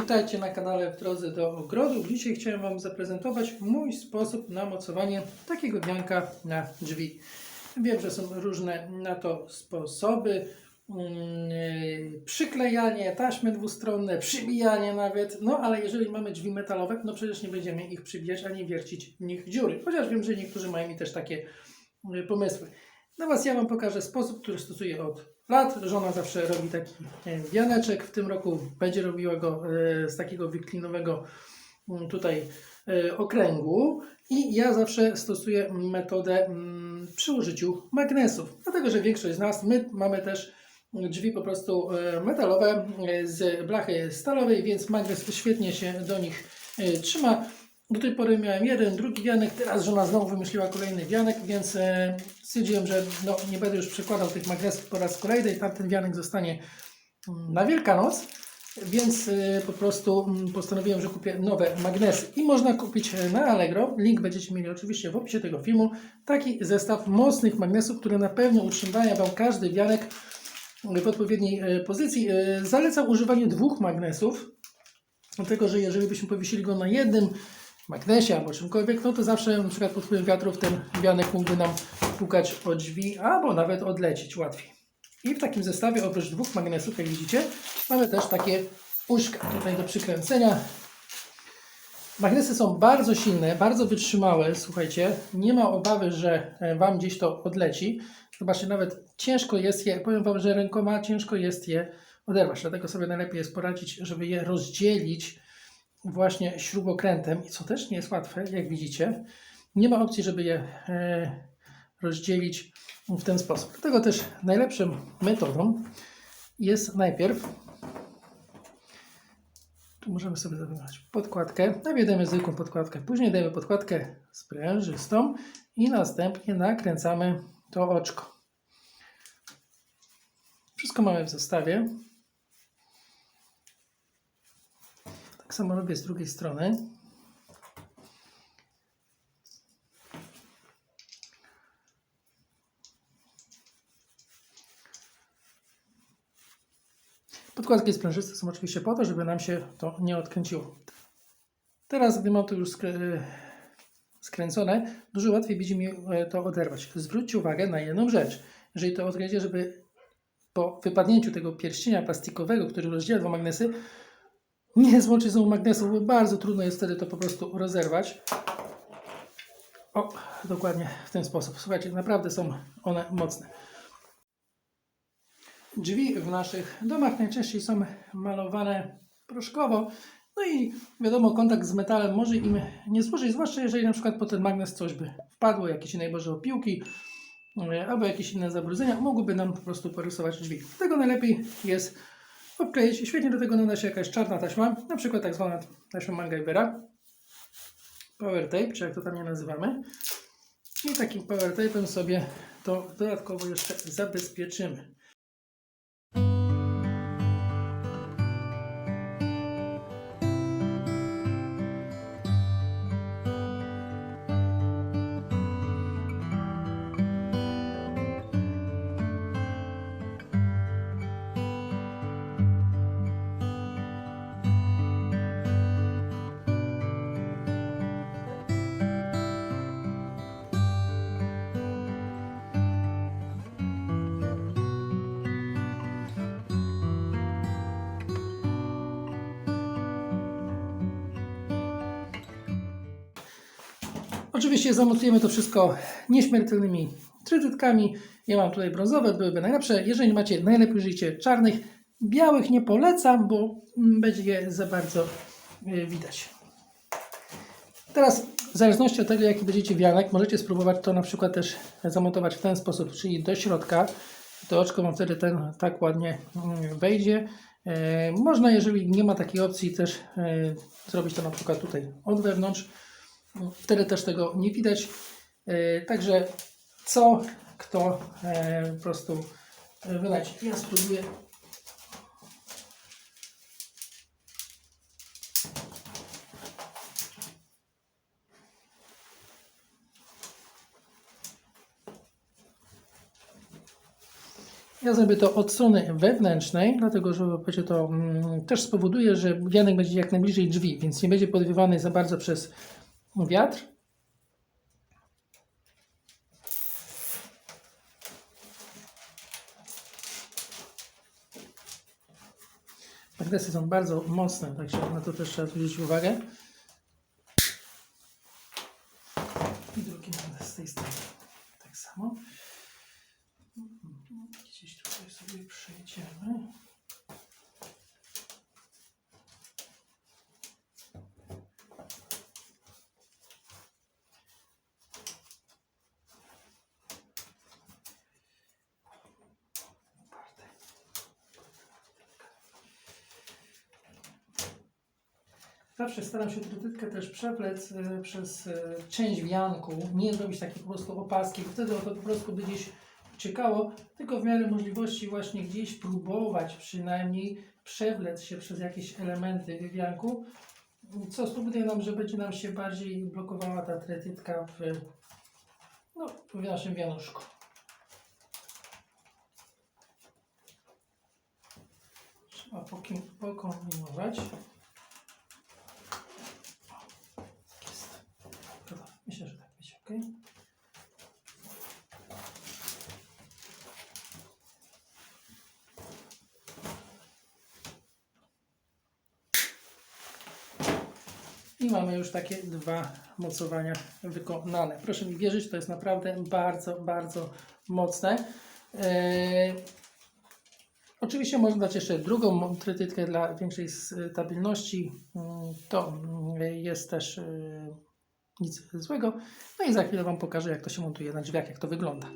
Witajcie na kanale W drodze do ogrodu. Dzisiaj chciałem Wam zaprezentować mój sposób na mocowanie takiego wianka na drzwi. Wiem, że są różne na to sposoby. Mm, Przyklejanie, taśmy dwustronne, przybijanie nawet. No ale jeżeli mamy drzwi metalowe, no przecież nie będziemy ich przybijać ani wiercić w nich dziury. Chociaż wiem, że niektórzy mają mi też takie yy, pomysły. Was ja Wam pokażę sposób, który stosuję od lat. Żona zawsze robi taki e, wianeczek. W tym roku będzie robiła go e, z takiego wiklinowego mm, tutaj e, okręgu. I ja zawsze stosuję metodę mm, przy użyciu magnesów. Dlatego, że większość z nas, my mamy też drzwi po prostu metalowe z blachy stalowej, więc magnes świetnie się do nich trzyma. Do tej pory miałem jeden, drugi wianek, teraz żona znowu wymyśliła kolejny wianek, więc e, stwierdziłem, że no, nie będę już przekładał tych magnesów po raz kolejny i tamten wianek zostanie mm, na Wielkanoc, więc e, po prostu mm, postanowiłem, że kupię nowe magnesy. I można kupić e, na Allegro, link będziecie mieli oczywiście w opisie tego filmu, taki zestaw mocnych magnesów, które na pewno utrzymają Wam każdy wianek w odpowiedniej pozycji. Zalecam używanie dwóch magnesów, Dlatego, że jeżeli byśmy powiesili go na jednym magnesie albo czymkolwiek, no to zawsze na przykład pod wpływem wiatrów ten wianek mógłby nam pukać o drzwi albo nawet odlecieć łatwiej. I w takim zestawie oprócz dwóch magnesów, jak widzicie, mamy też takie uszka tutaj do przykręcenia. Magnesy są bardzo silne, bardzo wytrzymałe, słuchajcie, nie ma obawy, że e, Wam gdzieś to odleci. Zobaczcie, nawet ciężko jest je, powiem Wam, że rękoma ciężko jest je oderwać, dlatego sobie najlepiej jest poradzić, żeby je rozdzielić właśnie śrubokrętem, i co też nie jest łatwe, jak widzicie. Nie ma opcji, żeby je e, rozdzielić w ten sposób. Dlatego też najlepszą metodą jest najpierw tu możemy sobie zawiązać podkładkę. Najpierw dajemy zwykłą podkładkę, później dajemy podkładkę sprężystą i następnie nakręcamy to oczko. Wszystko mamy w zestawie. Tak samo robię z drugiej strony. Podkładki sprężyste są oczywiście po to, żeby nam się to nie odkręciło. Teraz, gdy mam to już skrę- skręcone, dużo łatwiej będzie mi e, to oderwać. Zwróćcie uwagę na jedną rzecz. Jeżeli to odkręcicie, żeby po wypadnięciu tego pierścienia plastikowego, który rozdziela dwa magnesy, nie złączyć znowu magnesów, bo bardzo trudno jest wtedy to po prostu rozerwać. O, dokładnie w ten sposób. Słuchajcie, naprawdę są one mocne. Drzwi w naszych domach najczęściej są malowane proszkowo. No i wiadomo, kontakt z metalem może im nie służyć, zwłaszcza jeżeli na przykład po ten magnes coś by wpadło, jakieś najbardziej opiłki e, albo jakieś inne zabrudzenia, mogłyby nam po prostu porysować drzwi. Dlatego najlepiej jest obkleić. Świetnie do tego nada się jakaś czarna taśma, na przykład tak zwana taśma MacGyvera, power tape, czy jak to tam nie nazywamy. I takim power tape'em sobie to dodatkowo jeszcze zabezpieczymy. Oczywiście zamocujemy to wszystko nieśmiertelnymi trytytkami. Ja mam tutaj brązowe, byłyby najlepsze. Jeżeli macie, najlepiej użyjcie czarnych. Białych nie polecam, bo będzie je za bardzo y, widać. Teraz w zależności od tego, jaki będziecie wianek, możecie spróbować to na przykład też zamontować w ten sposób, czyli do środka. To oczko Wam wtedy ten tak ładnie mm, wejdzie. E, Można, jeżeli nie ma takiej opcji, też e, zrobić to na przykład tutaj od wewnątrz. Wtedy też tego nie widać. E, Także co kto e, po prostu e, wyleci. Ja spróbuję. Ja zrobię to od strony wewnętrznej, dlatego że to mm, też spowoduje, że wianek będzie jak najbliżej drzwi, więc nie będzie podwiewany za bardzo przez wiatr. Magnesy są bardzo mocne, także na to też trzeba zwrócić uwagę. I drugi magnes z tej strony. Tak samo. Gdzieś tutaj sobie przejdziemy. Zawsze staram się trytytkę też przewlec e, przez e, część wianku, nie robić takiej po prostu opaski, bo wtedy to po prostu by gdzieś uciekało, tylko w miarę możliwości właśnie gdzieś próbować przynajmniej przewlec się przez jakieś elementy wianku, co spowoduje nam, że będzie nam się bardziej blokowała ta trytytka w, no, w naszym wianuszku. Trzeba pokombinować. Jest. Dobra, myślę, że tak będzie ok. I mamy już takie dwa mocowania wykonane. Proszę mi wierzyć, to jest naprawdę bardzo, bardzo mocne. Eee, Oczywiście można dać jeszcze drugą trytytkę dla większej stabilności. Mm, To mm, jest też yy, nic złego. No i za chwilę Wam pokażę, jak to się montuje na drzwiach, jak to wygląda.